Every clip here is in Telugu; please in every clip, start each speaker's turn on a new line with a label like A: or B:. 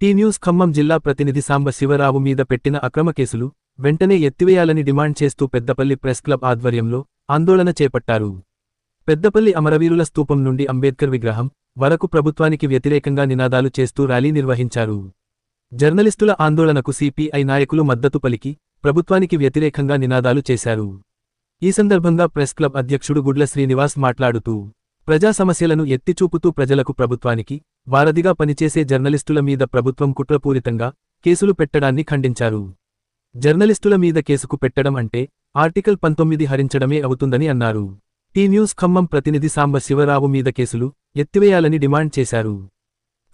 A: టీ న్యూస్ ఖమ్మం జిల్లా ప్రతినిధి సాంబ శివరావు మీద పెట్టిన అక్రమ కేసులు వెంటనే ఎత్తివేయాలని డిమాండ్ చేస్తూ పెద్దపల్లి ప్రెస్ క్లబ్ ఆధ్వర్యంలో ఆందోళన చేపట్టారు. పెద్దపల్లి అమరవీరుల స్తూపం నుండి అంబేద్కర్ విగ్రహం వరకు ప్రభుత్వానికి వ్యతిరేకంగా నినాదాలు చేస్తూ ర్యాలీ నిర్వహించారు. జర్నలిస్టుల ఆందోళనకు సిపిఐ నాయకులు మద్దతు పలికి ప్రభుత్వానికి వ్యతిరేకంగా నినాదాలు చేశారు. ఈ సందర్భంగా ప్రెస్ క్లబ్ అధ్యక్షుడు గుడ్ల శ్రీనివాస్ మాట్లాడుతూ ప్రజా సమస్యలను ఎత్తిచూపుతూ ప్రజలకు ప్రభుత్వానికి వారధిగా పనిచేసే జర్నలిస్టుల మీద ప్రభుత్వం కుట్రపూరితంగా కేసులు పెట్టడాన్ని ఖండించారు. జర్నలిస్టుల మీద కేసుకు పెట్టడం అంటే ఆర్టికల్ పంతొమ్మిది హరించడమే అవుతుందని అన్నారు. టీ న్యూస్ ఖమ్మం ప్రతినిధి సాంబ శివరావు మీద కేసులు ఎత్తివేయాలని డిమాండ్ చేశారు.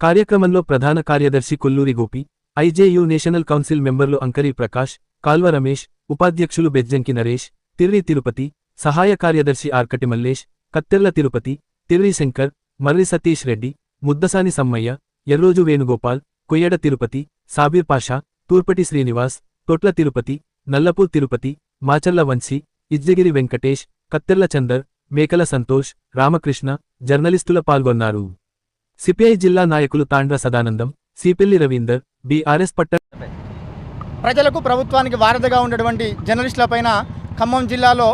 A: కార్యక్రమంలో ప్రధాన కార్యదర్శి Kolluri Gopi IJU national council మెంబర్లు అంకరి ప్రకాష్ కాల్వ రమేష్ ఉపాధ్యక్షులు బెజ్జంకి నరేష్ తిర్రి తిరుపతి సహాయ కార్యదర్శి ఆర్కటి మల్లేష్ కత్తెర్ల తిరుపతి తిర్రి శంకర్ మర్రి సతీష్ రెడ్డి ముద్దసాని సమ్మయ్య ఎర్రోజు వేణుగోపాల్ కొయ్యడ తిరుపతి సాబీర్ పాషా తూర్పటి శ్రీనివాస్ తొట్ల తిరుపతి నల్లపూర్ తిరుపతి మాచర్ల వంశీ ఇజ్జగిరి వెంకటేష్ కత్తెర్ల చందర్ మేకల సంతోష్ రామకృష్ణ జర్నలిస్టుల పాల్గొన్నారు. సిపిఐ జిల్లా నాయకులు తాండ్ర సదానందం సిపెల్లి రవీందర్ బీఆర్ఎస్ పట్ట
B: ప్రజలకు ప్రభుత్వానికి వారధిగా ఉన్నటువంటి జర్నలిస్టులపైన ఖమ్మం జిల్లాలో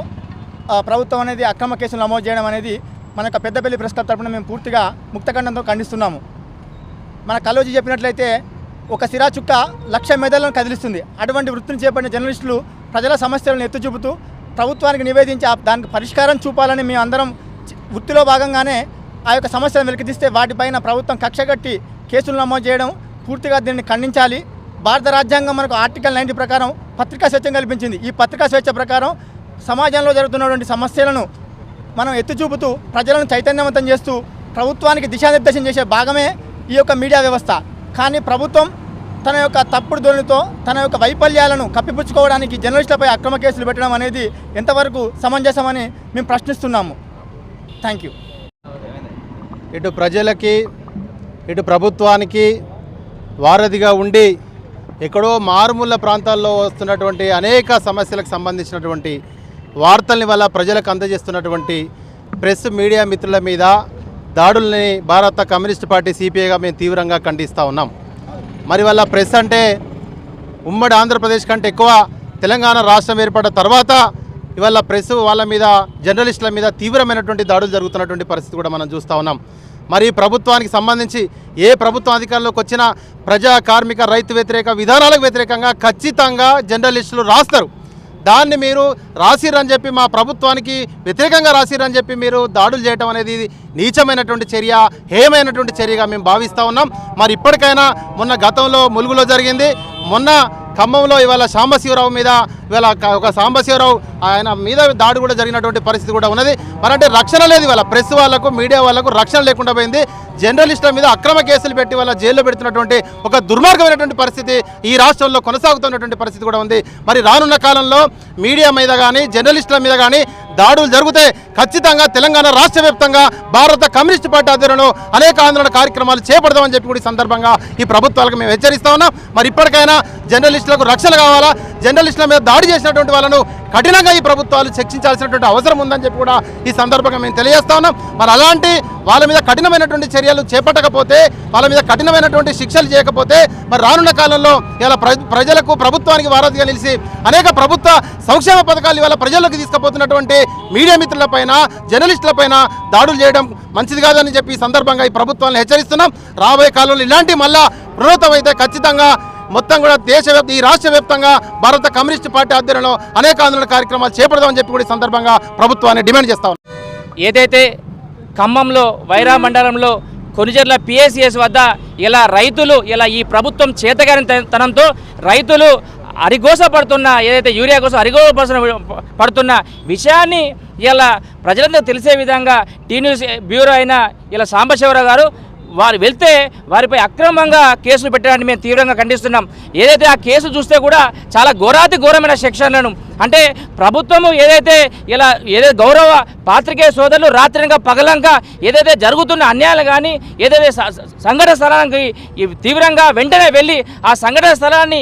B: ప్రభుత్వం అనేది అక్రమ కేసులు నమోదు చేయడం అనేది మన యొక్క పెద్దపల్లి ప్రెస్ క్లబ్ తరపున మేము పూర్తిగా ముక్తఖండంతో ఖండిస్తున్నాము. మన కలోజీ చెప్పినట్లయితే ఒక సిరా చుక్క లక్ష మెదళ్ళను కదిలిస్తుంది. అటువంటి వృత్తిని చేపట్టిన జర్నలిస్టులు ప్రజల సమస్యలను ఎత్తి చూపుతూ ప్రభుత్వానికి నివేదించి దానికి పరిష్కారం చూపాలని మేము అందరం వృత్తిలో భాగంగానే ఆ యొక్క సమస్యలను వెలికితీస్తే వాటిపైన ప్రభుత్వం కక్షగట్టి కేసులు నమోదు చేయడం పూర్తిగా దీన్ని ఖండించాలి. భారత రాజ్యాంగం మనకు ఆర్టికల్ నైన్టీ ప్రకారం పత్రికా స్వేచ్ఛ కల్పించింది. ఈ పత్రికా స్వేచ్ఛ ప్రకారం సమాజంలో జరుగుతున్నటువంటి సమస్యలను మనం ఎత్తి చూపుతూ ప్రజలను చైతన్యవంతం చేస్తూ ప్రభుత్వానికి దిశానిర్దేశం చేసే భాగమే ఈ యొక్క మీడియా వ్యవస్థ. కానీ ప్రభుత్వం తన యొక్క తప్పుడు ధోరణితో తన యొక్క వైఫల్యాలను కప్పిపుచ్చుకోవడానికి జర్నలిస్టులపై అక్రమ కేసులు పెట్టడం అనేది ఎంతవరకు సమంజసమని మేము ప్రశ్నిస్తున్నాము. థ్యాంక్ యూ
C: ఇటు ప్రజలకి ఇటు ప్రభుత్వానికి వారధిగా ఉండి ఎక్కడో మారుమూల ప్రాంతాల్లో వస్తున్నటువంటి అనేక సమస్యలకు సంబంధించినటువంటి వార్తల్ని వల్ల ప్రజలకు అందజేస్తున్నటువంటి ప్రెస్ మీడియా మిత్రుల మీద దాడుల్ని భారత కమ్యూనిస్ట్ పార్టీ సిపిఐగా మేము తీవ్రంగా ఖండిస్తూ ఉన్నాం. మరి వల్ల ప్రెస్ అంటే ఉమ్మడి ఆంధ్రప్రదేశ్ కంటే ఎక్కువ తెలంగాణ రాష్ట్రం ఏర్పడ్డ తర్వాత ఇవాళ ప్రెస్ వాళ్ళ మీద జర్నలిస్టుల మీద తీవ్రమైనటువంటి దాడులు జరుగుతున్నటువంటి పరిస్థితి కూడా మనం చూస్తూ ఉన్నాం. మరి ప్రభుత్వానికి సంబంధించి ఏ ప్రభుత్వ అధికారంలోకి వచ్చినా ప్రజా కార్మిక రైతు వ్యతిరేక విధానాలకు వ్యతిరేకంగా ఖచ్చితంగా జర్నలిస్టులు రాస్తారు. దాన్ని మీరు రాసిరని చెప్పి మా ప్రభుత్వానికి వ్యతిరేకంగా రాసిరని చెప్పి మీరు దాడులు చేయడం అనేది నీచమైనటువంటి చర్య హేయమైనటువంటి చర్యగా మేము భావిస్తూ ఉన్నాం. మరి ఇప్పటికైనా మొన్న గతంలో ములుగులో జరిగింది. మొన్న ఖమ్మంలో ఇవాళ సాంబశివరావు మీద ఇవాళ ఒక సాంబశివరావు ఆయన మీద దాడి కూడా జరిగినటువంటి పరిస్థితి కూడా ఉన్నది. మరంటే రక్షణ లేదు ఇవాళ. ప్రెస్ వాళ్ళకు మీడియా వాళ్ళకు రక్షణ లేకుండా పోయింది. జర్నలిస్టుల మీద అక్రమ కేసులు పెట్టి వాళ్ళ జైల్లో పెడుతున్నటువంటి ఒక దుర్మార్గమైనటువంటి పరిస్థితి ఈ రాష్ట్రంలో కొనసాగుతున్నటువంటి పరిస్థితి కూడా ఉంది. మరి రానున్న కాలంలో మీడియా మీద కానీ జర్నలిస్టుల మీద కానీ దాడులు జరిగితే ఖచ్చితంగా తెలంగాణ రాష్ట్ర వ్యాప్తంగా భారత కమ్యూనిస్ట్ పార్టీ ఆధ్వర్యంలో అనేక ఆందోళన కార్యక్రమాలు చేపడదామని చెప్పి కూడా ఈ సందర్భంగా ఈ ప్రభుత్వాలకు మేము హెచ్చరిస్తా ఉన్నాం. మరి ఇప్పటికైనా జర్నలిస్టులకు రక్షణ కావాలా? జర్నలిస్టుల మీద దాడి చేసినటువంటి వాళ్ళను కఠినంగా ఈ ప్రభుత్వాలు శిక్షించాల్సినటువంటి అవసరం ఉందని చెప్పి కూడా ఈ సందర్భంగా మేము తెలియజేస్తా ఉన్నాం. మరి అలాంటి వాళ్ళ మీద కఠినమైనటువంటి చర్యలు చేపట్టకపోతే వాళ్ళ మీద కఠినమైనటువంటి శిక్షలు చేయకపోతే మరి రానున్న కాలంలో ఇలా ప్ర- ప్రజలకు ప్రభుత్వానికి వారధిగా నిలిచి అనేక ప్రభుత్వ సంక్షేమ పథకాలు ఇవాళ ప్రజల్లోకి తీసుకుపోతున్నటువంటి మీడియా మిత్రులపైన జర్నలిస్టులపైన దాడులు చేయడం మంచిది కాదని చెప్పి ఈ సందర్భంగా ఈ ప్రభుత్వాన్ని హెచ్చరిస్తున్నాం. రాబోయే కాలంలో ఇలాంటి మళ్ళా అయితే ఖచ్చితంగా మొత్తం కూడా దేశవ్యాప్త ఈ రాష్ట్ర వ్యాప్తంగా భారత కమ్యూనిస్ట్ పార్టీ ఆధ్వర్యంలో అనేక ఆందోళన కార్యక్రమాలు చేపడదామని చెప్పి కూడా ఈ సందర్భంగా ప్రభుత్వాన్ని డిమాండ్ చేస్తా ఉన్నాం.
D: ఏదైతే ఖమ్మంలో వైరా మండలంలో కొనిజర్ల పిఎస్సిఎస్ వద్ద ఇలా రైతులు ఇలా ఈ ప్రభుత్వం చేతగాని తనంతో రైతులు అరిగోస పడుతున్న ఏదైతే యూరియా కోసం అరిగోస పడుతున్న విషయాన్ని ఇలా ప్రజలందరూ తెలిసే విధంగా టీ న్యూస్ బ్యూరో అయిన ఇలా సాంబశివరావు గారు వారు వెళ్తే వారిపై అక్రమంగా కేసులు పెట్టడానికి మేము తీవ్రంగా ఖండిస్తున్నాం. ఏదైతే ఆ కేసు చూస్తే కూడా చాలా ఘోరాతి ఘోరమైన సెక్షన్లను అంటే ప్రభుత్వము ఏదైతే ఇలా ఏదైతే గౌరవ పాత్రికేయ సోదరులు రాత్రిగా పగలంగా ఏదైతే జరుగుతున్న అన్యాయాలు కానీ ఏదైతే సంఘటన స్థలానికి తీవ్రంగా వెంటనే వెళ్ళి ఆ సంఘటన స్థలాన్ని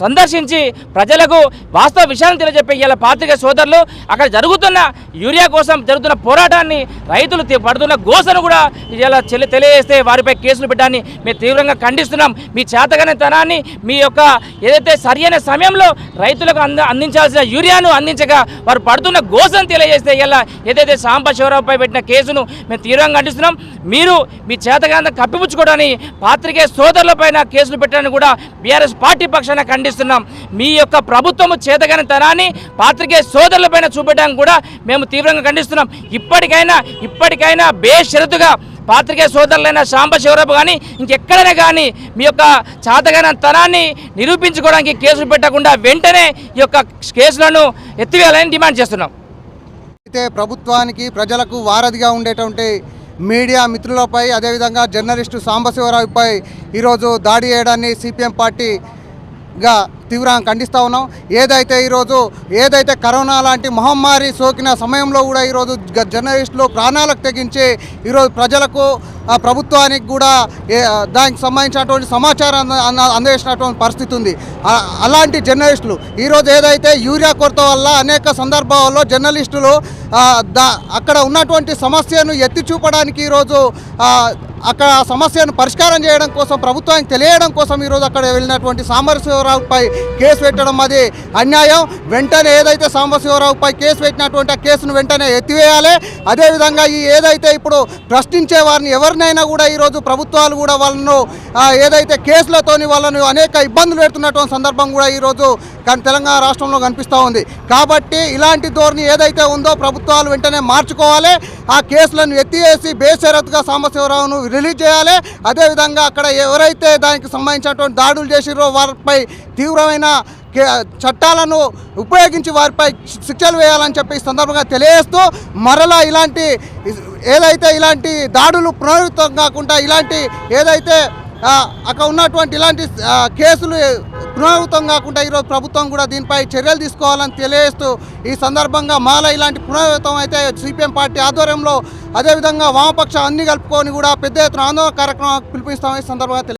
D: సందర్శించి ప్రజలకు వాస్తవ విషయాలను తెలియజెప్పే ఇలా పాత్రికేయ సోదరులు అక్కడ జరుగుతున్న యూరియా కోసం జరుగుతున్న పోరాటాన్ని రైతులు పడుతున్న గోసను కూడా ఇలా చెల్లి తెలియజేస్తే వారిపై కేసులు పెట్టాన్ని మేము తీవ్రంగా ఖండిస్తున్నాం. మీ చేతగానే తనాన్ని మీ యొక్క ఏదైతే సరియైన సమయంలో రైతులకు అంద అందించాల్సిన యూరియాను అందించగా వారు పడుతున్న గోసం తెలియజేస్తే ఇలా ఏదైతే సాంబ శివరావుపై పెట్టిన కేసును మేము తీవ్రంగా ఖండిస్తున్నాం. మీరు మీ చేతగానే కప్పిపుచ్చుకోవడానికి పాత్రికేయ సోదరులపైన కేసులు పెట్టడానికి కూడా బీఆర్ఎస్ పార్టీ పక్షాన ఖండిస్తున్నాం. మీ యొక్క ప్రభుత్వము చేతగాని తనాన్ని పాత్రికేయ సోదరులపైన చూపెట్టడానికి కూడా మేము తీవ్రంగా ఖండిస్తున్నాం. ఇప్పటికైనా ఇప్పటికైనా బేషరతుగా పాత్రికేయ సోదరులైన సాంబశివరావు కానీ ఇంకెక్కడైనా కానీ మీ యొక్క చాతగైన తనాన్ని నిరూపించుకోవడానికి కేసులు పెట్టకుండా వెంటనే ఈ యొక్క కేసులను ఎత్తివేయాలని డిమాండ్ చేస్తున్నాం.
E: అయితే ప్రభుత్వానికి ప్రజలకు వారధిగా ఉండేటువంటి మీడియా మిత్రులపై అదేవిధంగా జర్నలిస్టు సాంబశివరావుపై ఈరోజు దాడి చేయడాన్ని సిపిఎం పార్టీగా తీవ్రంగా ఖండిస్తూ ఉన్నాం. ఏదైతే ఈరోజు ఏదైతే కరోనా లాంటి మహమ్మారి సోకిన సమయంలో కూడా ఈరోజు జర్నలిస్టులు ప్రాణాలకు తెగించి ఈరోజు ప్రజలకు ప్రభుత్వానికి కూడా దానికి సంబంధించినటువంటి సమాచారం అందజేసినటువంటి పరిస్థితి ఉంది. అలాంటి జర్నలిస్టులు ఈరోజు ఏదైతే యూరియా కొరత వల్ల అనేక సందర్భాల్లో జర్నలిస్టులు దా అక్కడ ఉన్నటువంటి సమస్యను ఎత్తి చూపడానికి ఈరోజు అక్కడ ఆ సమస్యను పరిష్కారం చేయడం కోసం ప్రభుత్వానికి తెలియడం కోసం ఈరోజు అక్కడ వెళ్ళినటువంటి సాంబశివరావుపై కేసు పెట్టడం అది అన్యాయం. వెంటనే ఏదైతే సాంబశివరావుపై కేసు పెట్టినటువంటి ఆ కేసును వెంటనే ఎత్తివేయాలి. అదేవిధంగా ఈ ఏదైతే ఇప్పుడు ప్రశ్నించే వారిని ఎవరినైనా కూడా ఈరోజు ప్రభుత్వాలు కూడా వాళ్ళను ఏదైతే కేసులతోని వాళ్ళను అనేక ఇబ్బందులు పెడుతున్నటువంటి సందర్భం కూడా ఈరోజు కానీ తెలంగాణ రాష్ట్రంలో కనిపిస్తూ ఉంది. కాబట్టి ఇలాంటి ధోరణి ఏదైతే ఉందో ప్రభుత్వాలు వెంటనే మార్చుకోవాలి. ఆ కేసులను ఎత్తివేసి బేషరత్గా సాంబశివరావును రిలీజ్ చేయాలి. అదేవిధంగా అక్కడ ఎవరైతే దానికి సంబంధించినటువంటి దాడులు చేసిరో వారిపై తీవ్రమైన కే- చట్టాలను ఉపయోగించి వారిపై శిక్షలు వేయాలని చెప్పి ఈ సందర్భంగా తెలియజేస్తూ మరలా ఇలాంటి ఏదైతే ఇలాంటి దాడులు పునరావృతం కాకుండా ఇలాంటి ఏదైతే అక్కడ ఉన్నటువంటి ఇలాంటి కేసులు పునరావృతం కాకుండా ఈరోజు ప్రభుత్వం కూడా దీనిపై చర్యలు తీసుకోవాలని తెలియజేస్తూ ఈ సందర్భంగా మాల ఇలాంటి పునరావృతం అయితే సిపిఎం పార్టీ ఆధ్వర్యంలో అదేవిధంగా వామపక్ష అన్ని కలుపుకొని కూడా పెద్ద ఎత్తున ఆందోళన కార్యక్రమం పిలిపిస్తామని సందర్భంగా